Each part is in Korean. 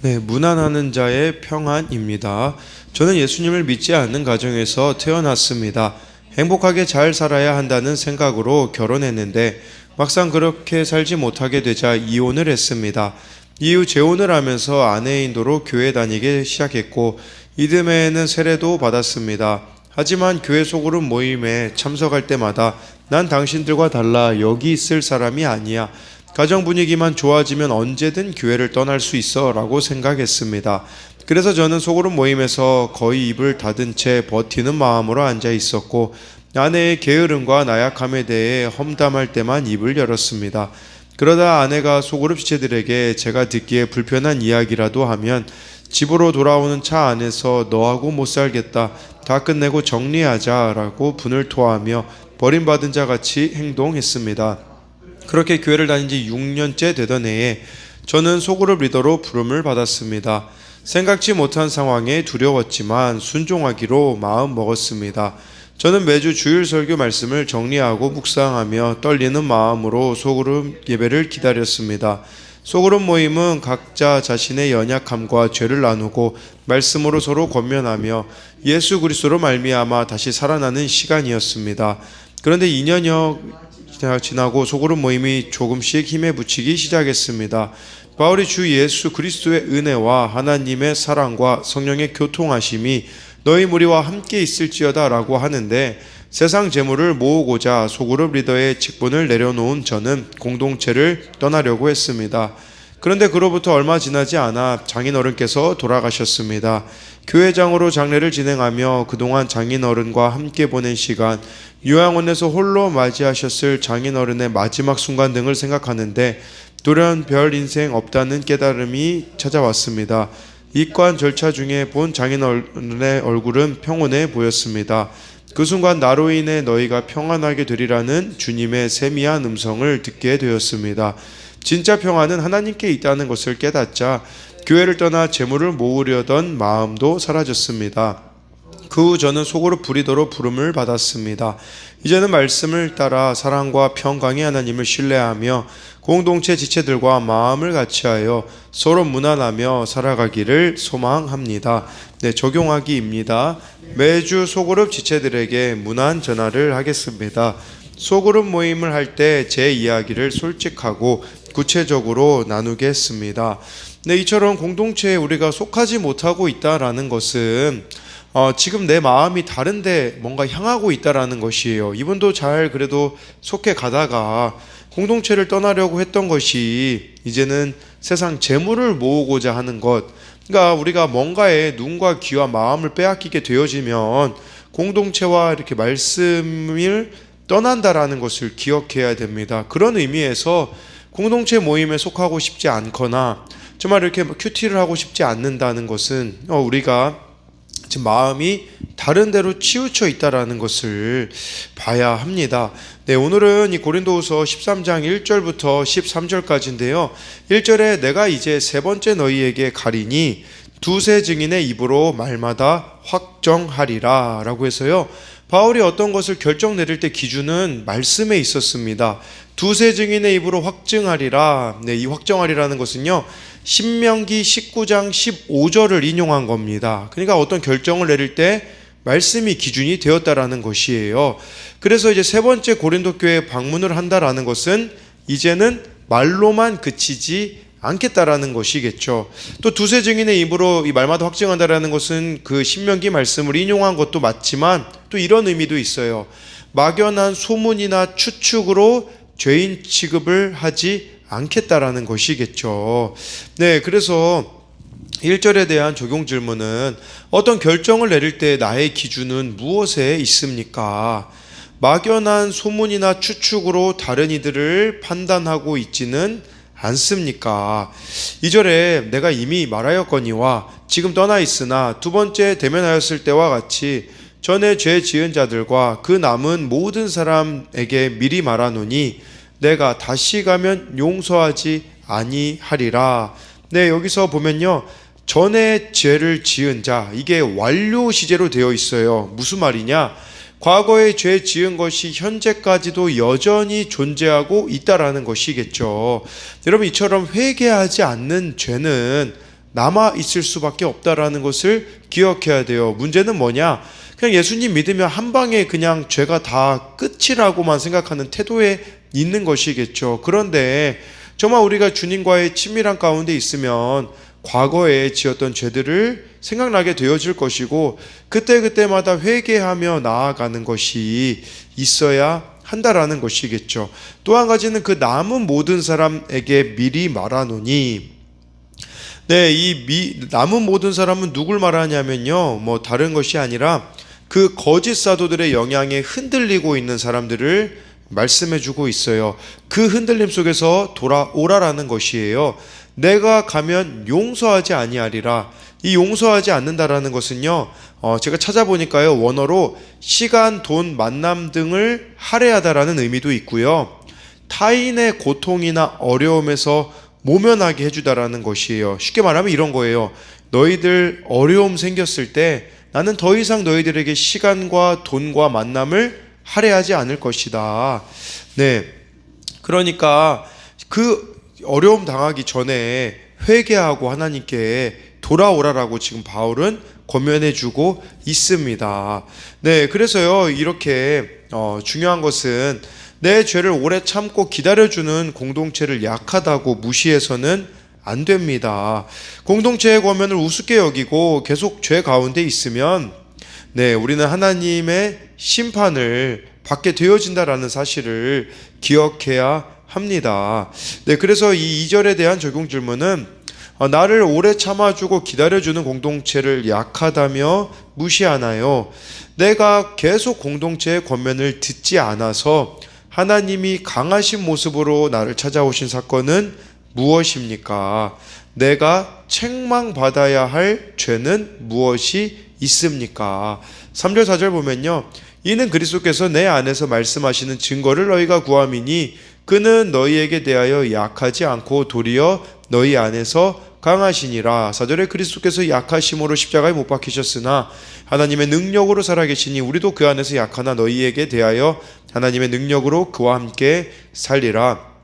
네, 무난하는 자의 평안입니다. 저는 예수님을 믿지 않는 가정에서 태어났습니다. 행복하게 잘 살아야 한다는 생각으로 결혼했는데 막상 그렇게 살지 못하게 되자 이혼을 했습니다. 이후 재혼을 하면서 아내의 인도로 교회 다니게 시작했고 이듬해에는 세례도 받았습니다. 하지만 교회 소그룹 모임에 참석할 때마다 난 당신들과 달라 여기 있을 사람이 아니야. 가정 분위기만 좋아지면 언제든 교회를 떠날 수 있어 라고 생각했습니다. 그래서 저는 소그룹 모임에서 거의 입을 닫은 채 버티는 마음으로 앉아 있었고 아내의 게으름과 나약함에 대해 험담할 때만 입을 열었습니다. 그러다 아내가 소그룹 지체들에게 제가 듣기에 불편한 이야기라도 하면 집으로 돌아오는 차 안에서 너하고 못 살겠다. 다 끝내고 정리하자 라고 분을 토하며 버림받은 자 같이 행동했습니다. 그렇게 교회를 다닌 지 6년째 되던 해에 저는 소그룹 리더로 부름을 받았습니다. 생각지 못한 상황에 두려웠지만 순종하기로 마음 먹었습니다. 저는 매주 주일 설교 말씀을 정리하고 묵상하며 떨리는 마음으로 소그룹 예배를 기다렸습니다. 소그룹 모임은 각자 자신의 연약함과 죄를 나누고 말씀으로 서로 권면하며 예수 그리스도로 말미암아 다시 살아나는 시간이었습니다. 그런데 2년여 지나고 소그룹 모임이 조금씩 힘에 붙이기 시작했습니다. 바울이 주 예수 그리스도의 은혜와 하나님의 사랑과 성령의 교통하심이 너희 무리와 함께 있을지어다라고 하는데 세상 재물을 모으고자 소그룹 리더의 직분을 내려놓은 저는 공동체를 떠나려고 했습니다. 그런데 그로부터 얼마 지나지 않아 장인어른께서 돌아가셨습니다. 교회장으로 장례를 진행하며 그동안 장인어른과 함께 보낸 시간, 요양원에서 홀로 맞이하셨을 장인어른의 마지막 순간 등을 생각하는데 돌연 별 인생 없다는 깨달음이 찾아왔습니다. 입관 절차 중에 본 장인어른의 얼굴은 평온해 보였습니다. 그 순간 나로 인해 너희가 평안하게 되리라는 주님의 세미한 음성을 듣게 되었습니다. 진짜 평안은 하나님께 있다는 것을 깨닫자 교회를 떠나 재물을 모으려던 마음도 사라졌습니다. 그 후 저는 속으로 부리도록 부름을 받았습니다. 이제는 말씀을 따라 사랑과 평강의 하나님을 신뢰하며 공동체 지체들과 마음을 같이하여 서로 무난하며 살아가기를 소망합니다. 네, 적용하기입니다. 매주 소그룹 지체들에게 문안 전화를 하겠습니다. 소그룹 모임을 할 때 제 이야기를 솔직하고 구체적으로 나누겠습니다. 네, 이처럼 공동체에 우리가 속하지 못하고 있다라는 것은 어, 지금 내 마음이 다른데 뭔가 향하고 있다라는 것이에요. 이분도 잘 그래도 속해 가다가 공동체를 떠나려고 했던 것이 이제는 세상 재물을 모으고자 하는 것. 그러니까 우리가 뭔가에 눈과 귀와 마음을 빼앗기게 되어지면 공동체와 이렇게 말씀을 떠난다라는 것을 기억해야 됩니다. 그런 의미에서 공동체 모임에 속하고 싶지 않거나 정말 이렇게 큐티를 하고 싶지 않는다는 것은 어, 우리가 지금 마음이 다른 데로 치우쳐 있다라는 것을 봐야 합니다. 네, 오늘은 이 고린도후서 13장 1절부터 13절까지인데요. 1절에 내가 이제 세 번째 너희에게 가리니 두세 증인의 입으로 말마다 확정하리라 라고 해서요. 바울이 어떤 것을 결정 내릴 때 기준은 말씀에 있었습니다. 두세 증인의 입으로 확증하리라. 네, 이 확정하리라는 것은요. 신명기 19장 15절을 인용한 겁니다. 그러니까 어떤 결정을 내릴 때 말씀이 기준이 되었다라는 것이에요. 그래서 이제 세 번째 고린도 교회에 방문을 한다라는 것은 이제는 말로만 그치지 않겠다라는 것이겠죠. 또 두세 증인의 입으로 이 말마다 확증한다라는 것은 그 신명기 말씀을 인용한 것도 맞지만 또 이런 의미도 있어요. 막연한 소문이나 추측으로 죄인 취급을 하지 않겠다라는 것이겠죠. 네, 그래서 1절에 대한 적용 질문은 어떤 결정을 내릴 때 나의 기준은 무엇에 있습니까? 막연한 소문이나 추측으로 다른 이들을 판단하고 있지는 않습니까? 2절에 내가 이미 말하였거니와 지금 떠나 있으나 두 번째 대면하였을 때와 같이 전에 죄 지은 자들과 그 남은 모든 사람에게 미리 말하노니 내가 다시 가면 용서하지 아니하리라. 네, 여기서 보면요. 전에 죄를 지은 자, 이게 완료 시제로 되어 있어요. 무슨 말이냐? 과거에 죄 지은 것이 현재까지도 여전히 존재하고 있다라는 것이겠죠. 여러분, 이처럼 회개하지 않는 죄는 남아 있을 수밖에 없다라는 것을 기억해야 돼요. 문제는 뭐냐? 그냥 예수님 믿으면 한 방에 그냥 죄가 다 끝이라고만 생각하는 태도에 있는 것이겠죠. 그런데 정말 우리가 주님과의 친밀한 가운데 있으면 과거에 지었던 죄들을 생각나게 되어질 것이고 그때그때마다 회개하며 나아가는 것이 있어야 한다라는 것이겠죠. 또 한 가지는 그 남은 모든 사람에게 미리 말하노니 네, 이 미, 남은 모든 사람은 누굴 말하냐면요. 뭐 다른 것이 아니라 그 거짓 사도들의 영향에 흔들리고 있는 사람들을 말씀해 주고 있어요. 그 흔들림 속에서 돌아오라라는 것이에요. 내가 가면 용서하지 아니하리라. 이 용서하지 않는다라는 것은요. 어, 제가 찾아보니까요. 원어로 시간, 돈, 만남 등을 할애하다라는 의미도 있고요. 타인의 고통이나 어려움에서 모면하게 해주다라는 것이에요. 쉽게 말하면 이런 거예요. 너희들 어려움 생겼을 때 나는 더 이상 너희들에게 시간과 돈과 만남을 할애하지 않을 것이다. 네. 그러니까 그 어려움 당하기 전에 회개하고 하나님께 돌아오라라고 지금 바울은 권면해 주고 있습니다. 네. 그래서요. 이렇게 어, 중요한 것은 내 죄를 오래 참고 기다려주는 공동체를 약하다고 무시해서는 안 됩니다. 공동체의 권면을 우습게 여기고 계속 죄 가운데 있으면 네, 우리는 하나님의 심판을 받게 되어진다라는 사실을 기억해야 합니다. 네, 그래서 이 2절에 대한 적용 질문은 어, 나를 오래 참아주고 기다려주는 공동체를 약하다며 무시하나요? 내가 계속 공동체의 권면을 듣지 않아서 하나님이 강하신 모습으로 나를 찾아오신 사건은 무엇입니까? 내가 책망받아야 할 죄는 무엇이 있습니까? 3절 4절 보면요. 이는 그리스도께서 내 안에서 말씀하시는 증거를 너희가 구함이니 그는 너희에게 대하여 약하지 않고 도리어 너희 안에서 강하시니라. 4절에 그리스도께서 약하심으로 십자가에 못 박히셨으나 하나님의 능력으로 살아계시니 우리도 그 안에서 약하나 너희에게 대하여 하나님의 능력으로 그와 함께 살리라.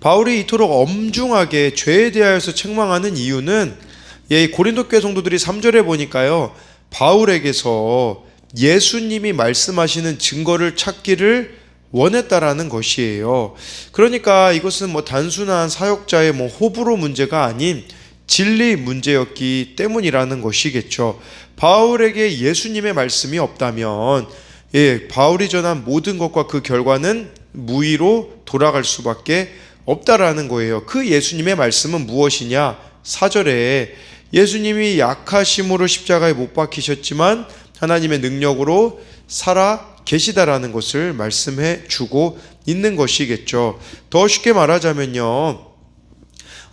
바울이 이토록 엄중하게 죄에 대하여서 책망하는 이유는 예, 고린도 교회 성도들이 3절에 보니까요. 바울에게서 예수님이 말씀하시는 증거를 찾기를 원했다라는 것이에요. 그러니까 이것은 뭐 단순한 사역자의 뭐 호불호 문제가 아닌 진리 문제였기 때문이라는 것이겠죠. 바울에게 예수님의 말씀이 없다면 예, 바울이 전한 모든 것과 그 결과는 무의로 돌아갈 수밖에 없다라는 거예요. 그 예수님의 말씀은 무엇이냐? 사절에 예수님이 약하심으로 십자가에 못 박히셨지만 하나님의 능력으로 살아 계시다라는 것을 말씀해 주고 있는 것이겠죠. 더 쉽게 말하자면요.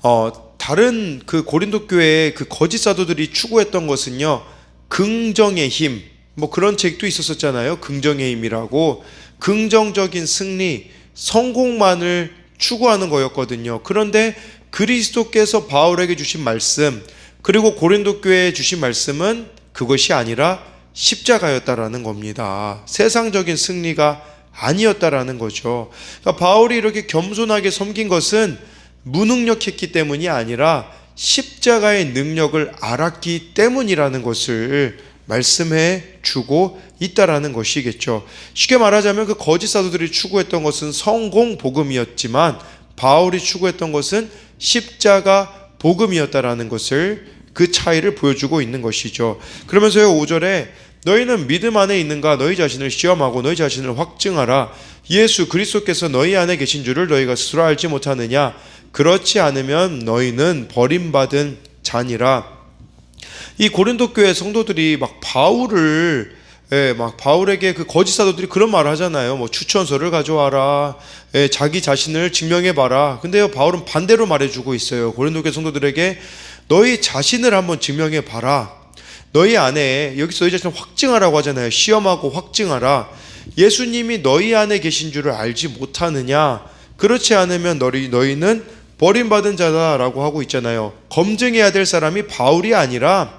어, 다른 그 고린도 교회의 그 거짓 사도들이 추구했던 것은요. 긍정의 힘. 뭐 그런 책도 있었었잖아요. 긍정의 힘이라고. 긍정적인 승리, 성공만을 추구하는 거였거든요. 그런데 그리스도께서 바울에게 주신 말씀, 그리고 고린도 교회에 주신 말씀은 그것이 아니라 십자가였다라는 겁니다. 세상적인 승리가 아니었다라는 거죠. 그러니까 바울이 이렇게 겸손하게 섬긴 것은 무능력했기 때문이 아니라 십자가의 능력을 알았기 때문이라는 것을 말씀해 주고 있다라는 것이겠죠. 쉽게 말하자면 그 거짓 사도들이 추구했던 것은 성공 복음이었지만 바울이 추구했던 것은 십자가 복음이었다라는 것을 그 차이를 보여주고 있는 것이죠. 그러면서요 5절에 너희는 믿음 안에 있는가 너희 자신을 시험하고 너희 자신을 확증하라 예수 그리스도께서 너희 안에 계신 줄을 너희가 스스로 알지 못하느냐 그렇지 않으면 너희는 버림받은 자니라 이 고린도 교회 성도들이 막 바울을 예, 막 바울에게 그 거짓 사도들이 그런 말을 하잖아요. 뭐 추천서를 가져와라. 예, 자기 자신을 증명해 봐라. 근데요, 바울은 반대로 말해 주고 있어요. 고린도 교회 성도들에게 너희 자신을 한번 증명해 봐라. 너희 안에 여기서 자신을 확증하라고 하잖아요. 시험하고 확증하라. 예수님이 너희 안에 계신 줄을 알지 못하느냐? 그렇지 않으면 너희 너희는 버림받은 자다라고 하고 있잖아요. 검증해야 될 사람이 바울이 아니라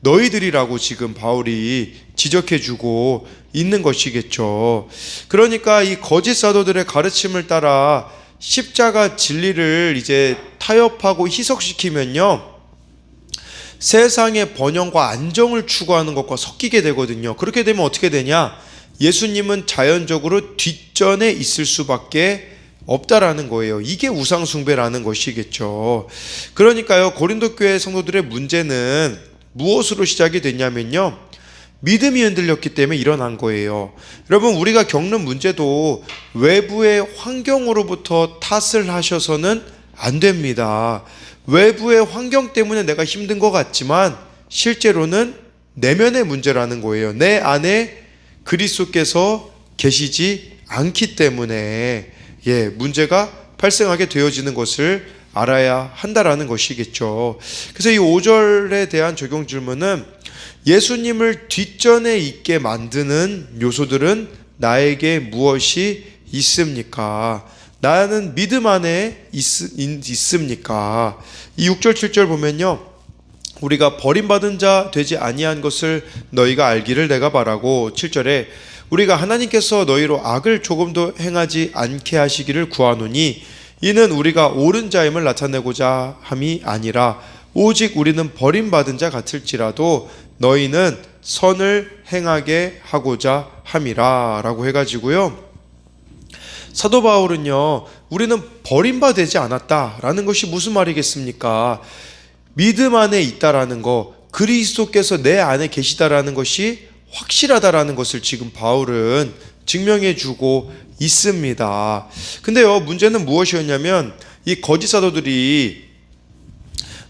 너희들이라고 지금 바울이 지적해주고 있는 것이겠죠. 그러니까 이 거짓 사도들의 가르침을 따라 십자가 진리를 이제 타협하고 희석시키면요. 세상의 번영과 안정을 추구하는 것과 섞이게 되거든요. 그렇게 되면 어떻게 되냐? 예수님은 자연적으로 뒷전에 있을 수밖에 없다라는 거예요. 이게 우상숭배라는 것이겠죠. 그러니까요, 고린도 교회 성도들의 문제는 무엇으로 시작이 됐냐면요. 믿음이 흔들렸기 때문에 일어난 거예요. 여러분, 우리가 겪는 문제도 외부의 환경으로부터 탓을 하셔서는 안 됩니다. 외부의 환경 때문에 내가 힘든 것 같지만 실제로는 내면의 문제라는 거예요. 내 안에 그리스도께서 계시지 않기 때문에 예, 문제가 발생하게 되어지는 것을 알아야 한다라는 것이겠죠. 그래서 이 5절에 대한 적용 질문은 예수님을 뒷전에 있게 만드는 요소들은 나에게 무엇이 있습니까? 나는 믿음 안에 있, 있습니까? 이 6절 7절 보면요. 우리가 버림받은 자 되지 아니한 것을 너희가 알기를 내가 바라고 7절에 우리가 하나님께서 너희로 악을 조금도 행하지 않게 하시기를 구하노니 이는 우리가 옳은 자임을 나타내고자 함이 아니라 오직 우리는 버림받은 자 같을지라도 너희는 선을 행하게 하고자 함이라라고 해 가지고요. 사도 바울은요, 우리는 버림받지 않았다라는 것이 무슨 말이겠습니까? 믿음 안에 있다라는 거, 그리스도께서 내 안에 계시다라는 것이 확실하다라는 것을 지금 바울은 증명해 주고 있습니다. 근데요, 문제는 무엇이었냐면 이 거짓 사도들이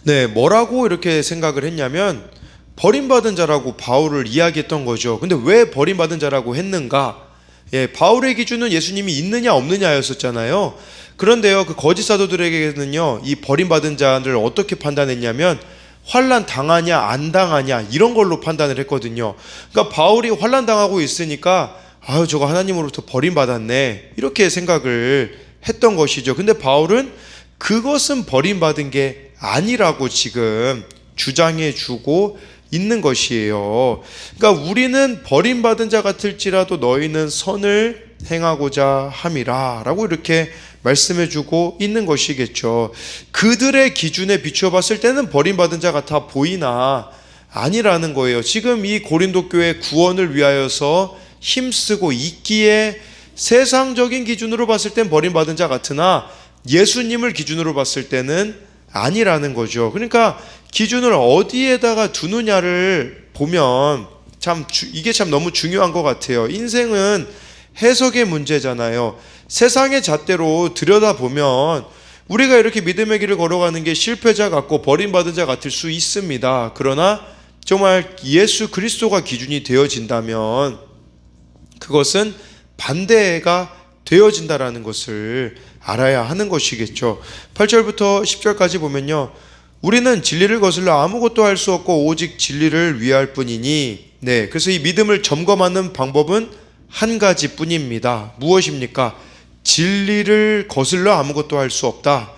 네, 뭐라고 이렇게 생각을 했냐면 버림받은 자라고 바울을 이야기했던 거죠. 근데 왜 버림받은 자라고 했는가? 예, 바울의 기준은 예수님이 있느냐 없느냐였었잖아요. 그런데요, 그 거짓 사도들에게는요, 이 버림받은 자를 어떻게 판단했냐면 환란 당하냐 안 당하냐 이런 걸로 판단을 했거든요. 그러니까 바울이 환란 당하고 있으니까 아유 저거 하나님으로부터 버림받았네 이렇게 생각을 했던 것이죠. 근데 바울은 그것은 버림받은 게 아니라고 지금 주장해 주고 있는 것이에요. 그러니까 우리는 버림받은 자 같을지라도 너희는 선을 행하고자 함이라 라고 이렇게 말씀해 주고 있는 것이겠죠. 그들의 기준에 비추어 봤을 때는 버림받은 자 같아 보이나 아니라는 거예요. 지금 이 고린도 교회 구원을 위하여서 힘쓰고 있기에 세상적인 기준으로 봤을 땐 버림받은 자 같으나 예수님을 기준으로 봤을 때는 아니라는 거죠. 그러니까 기준을 어디에다가 두느냐를 보면 참 주, 이게 참 너무 중요한 것 같아요. 인생은 해석의 문제잖아요. 세상의 잣대로 들여다보면 우리가 이렇게 믿음의 길을 걸어가는 게 실패자 같고 버림받은 자 같을 수 있습니다. 그러나 정말 예수 그리스도가 기준이 되어진다면 그것은 반대가 되어진다라는 것을 알아야 하는 것이겠죠. 8절부터 10절까지 보면요. 우리는 진리를 거슬러 아무것도 할 수 없고 오직 진리를 위할 뿐이니 네. 그래서 이 믿음을 점검하는 방법은 한 가지뿐입니다. 무엇입니까? 진리를 거슬러 아무것도 할 수 없다.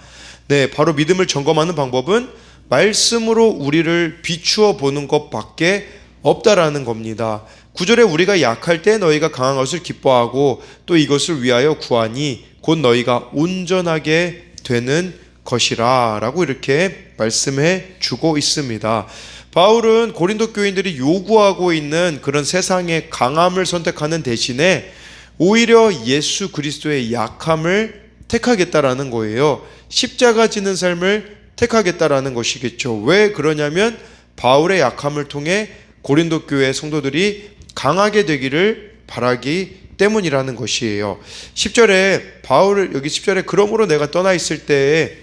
네, 바로 믿음을 점검하는 방법은 말씀으로 우리를 비추어 보는 것밖에 없다라는 겁니다. 구절에 우리가 약할 때 너희가 강한 것을 기뻐하고 또 이것을 위하여 구하니 곧 너희가 온전하게 되는 것이라 라고 이렇게 말씀해 주고 있습니다. 바울은 고린도 교인들이 요구하고 있는 그런 세상의 강함을 선택하는 대신에 오히려 예수 그리스도의 약함을 택하겠다라는 거예요. 십자가 지는 삶을 택하겠다라는 것이겠죠. 왜 그러냐면 바울의 약함을 통해 고린도 교회 성도들이 강하게 되기를 바라기 때문이라는 것이에요. 10절에 바울 여기 10절에 그러므로 내가 떠나 있을 때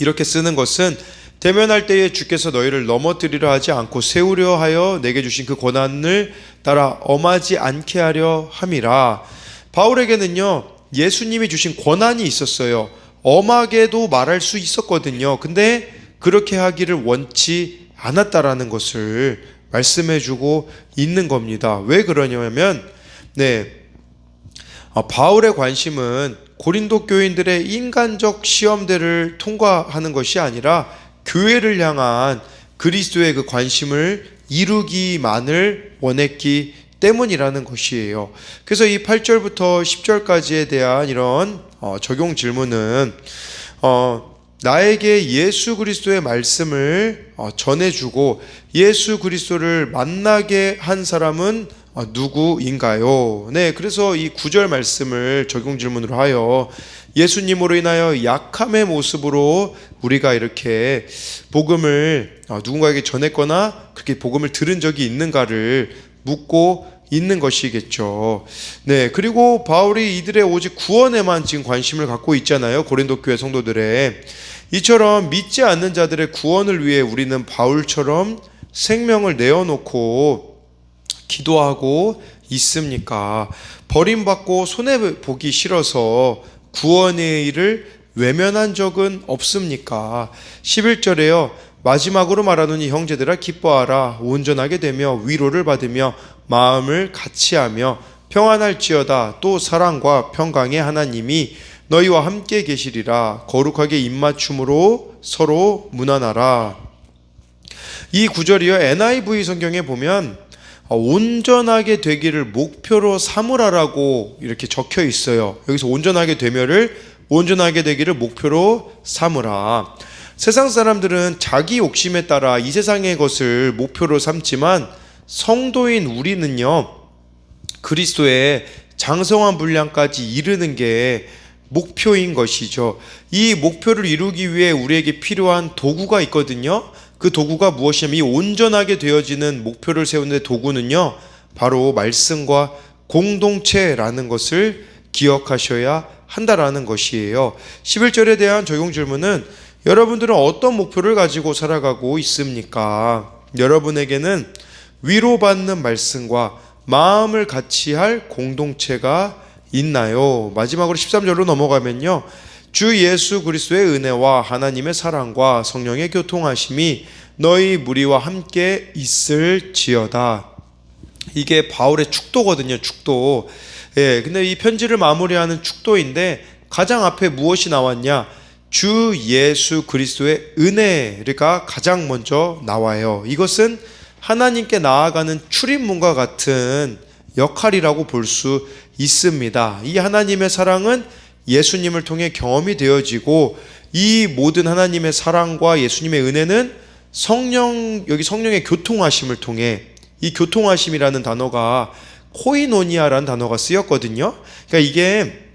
이렇게 쓰는 것은 대면할 때에 주께서 너희를 넘어뜨리려 하지 않고 세우려 하여 내게 주신 그 고난을 따라 엄하지 않게 하려 함이라. 바울에게는요, 예수님이 주신 권한이 있었어요. 엄하게도 말할 수 있었거든요. 근데 그렇게 하기를 원치 않았다라는 것을 말씀해 주고 있는 겁니다. 왜 그러냐면, 네. 아, 바울의 관심은 고린도 교인들의 인간적 시험대를 통과하는 것이 아니라 교회를 향한 그리스도의 그 관심을 이루기만을 원했기 때문이라는 것이에요. 그래서 이 8절부터 10절까지에 대한 이런 어, 적용 질문은 어, 나에게 예수 그리스도의 말씀을 어, 전해주고 예수 그리스도를 만나게 한 사람은 어, 누구인가요? 네, 그래서 이 구절 말씀을 적용 질문으로 하여 예수님으로 인하여 약함의 모습으로 우리가 이렇게 복음을 어, 누군가에게 전했거나 그렇게 복음을 들은 적이 있는가를 묻고 있는 것이겠죠. 네, 그리고 바울이 이들의 오직 구원에만 지금 관심을 갖고 있잖아요. 고린도 교회 성도들의 이처럼 믿지 않는 자들의 구원을 위해 우리는 바울처럼 생명을 내어놓고 기도하고 있습니까? 버림받고 손해 보기 싫어서 구원의 일을 외면한 적은 없습니까? 11절에요. 마지막으로 말하노니 형제들아 기뻐하라 온전하게 되며 위로를 받으며 마음을 같이하며 평안할지어다 또 사랑과 평강의 하나님이 너희와 함께 계시리라 거룩하게 입맞춤으로 서로 문안하라 이 구절이요 NIV 성경에 보면 어, 온전하게 되기를 목표로 삼으라라고 이렇게 적혀 있어요. 여기서 온전하게 되면을 온전하게 되기를 목표로 삼으라. 세상 사람들은 자기 욕심에 따라 이 세상의 것을 목표로 삼지만 성도인 우리는요 그리스도의 장성한 분량까지 이르는 게 목표인 것이죠. 이 목표를 이루기 위해 우리에게 필요한 도구가 있거든요. 그 도구가 무엇이냐면 이 온전하게 되어지는 목표를 세우는 도구는요. 바로 말씀과 공동체라는 것을 기억하셔야 한다라는 것이에요. 11절에 대한 적용 질문은 여러분들은 어떤 목표를 가지고 살아가고 있습니까? 여러분에게는 위로받는 말씀과 마음을 같이 할 공동체가 있나요? 마지막으로 13절로 넘어가면요. 주 예수 그리스도의 은혜와 하나님의 사랑과 성령의 교통하심이 너희 무리와 함께 있을지어다. 이게 바울의 축도거든요. 축도. 예, 근데 이 편지를 마무리하는 축도인데 가장 앞에 무엇이 나왔냐? 주 예수 그리스도의 은혜가 가장 먼저 나와요. 이것은 하나님께 나아가는 출입문과 같은 역할이라고 볼 수 있습니다. 이 하나님의 사랑은 예수님을 통해 경험이 되어지고 이 모든 하나님의 사랑과 예수님의 은혜는 성령 여기 성령의 교통하심을 통해 이 교통하심이라는 단어가 코이노니아라는 단어가 쓰였거든요. 그러니까 이게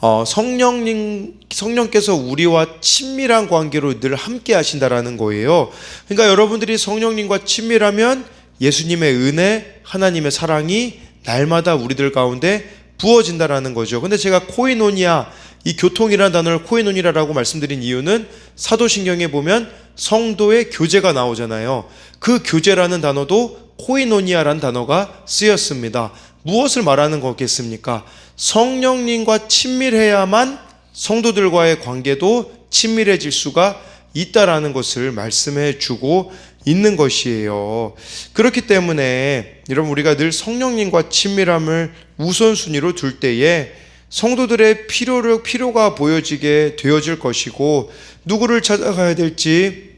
어, 성령님 성령께서 우리와 친밀한 관계로 늘 함께 하신다라는 거예요. 그러니까 여러분들이 성령님과 친밀하면 예수님의 은혜, 하나님의 사랑이 날마다 우리들 가운데 부어진다라는 거죠. 근데 제가 코이노니아 이 교통이라는 단어를 코이노니라라고 말씀드린 이유는 사도신경에 보면 성도의 교제가 나오잖아요. 그 교제라는 단어도 코이노니아라는 단어가 쓰였습니다. 무엇을 말하는 거겠습니까? 성령님과 친밀해야만 성도들과의 관계도 친밀해질 수가 있다라는 것을 말씀해 주고 있는 것이에요. 그렇기 때문에 여러분 우리가 늘 성령님과 친밀함을 우선순위로 둘 때에 성도들의 필요를 필요가 보여지게 되어질 것이고 누구를 찾아가야 될지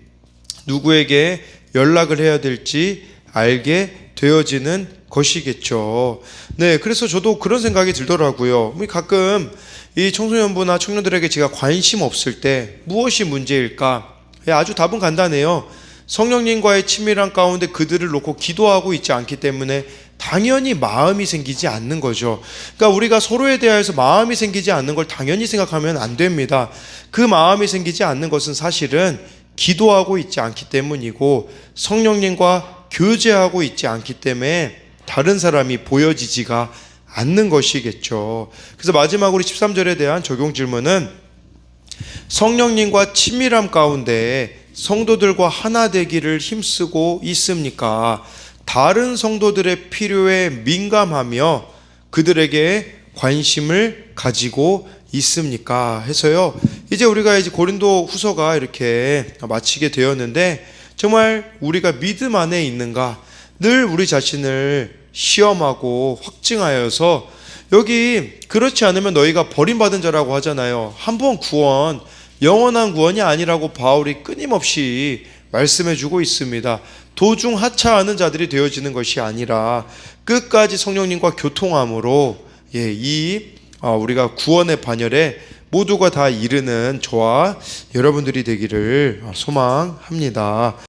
누구에게 연락을 해야 될지 알게 되어지는 것이겠죠. 네, 그래서 저도 그런 생각이 들더라고요. 가끔 이 청소년부나 청년들에게 제가 관심 없을 때 무엇이 문제일까? 예, 아주 답은 간단해요. 성령님과의 친밀한 가운데 그들을 놓고 기도하고 있지 않기 때문에 당연히 마음이 생기지 않는 거죠. 그러니까 우리가 서로에 대하여서 마음이 생기지 않는 걸 당연히 생각하면 안 됩니다. 그 마음이 생기지 않는 것은 사실은 기도하고 있지 않기 때문이고 성령님과 교제하고 있지 않기 때문에 다른 사람이 보여지지가 않는 것이겠죠. 그래서 마지막으로 13절에 대한 적용 질문은 성령님과 친밀함 가운데 성도들과 하나 되기를 힘쓰고 있습니까? 다른 성도들의 필요에 민감하며 그들에게 관심을 가지고 있습니까? 해서요. 이제 우리가 이제 고린도 후서가 이렇게 마치게 되었는데 정말 우리가 믿음 안에 있는가? 늘 우리 자신을 시험하고 확증하여서 여기 그렇지 않으면 너희가 버림받은 자라고 하잖아요. 한 번 구원, 영원한 구원이 아니라고 바울이 끊임없이 말씀해 주고 있습니다. 도중 하차하는 자들이 되어지는 것이 아니라 끝까지 성령님과 교통함으로 예, 이 어, 우리가 구원의 반열에 모두가 다 이르는 저와 여러분들이 되기를 소망합니다.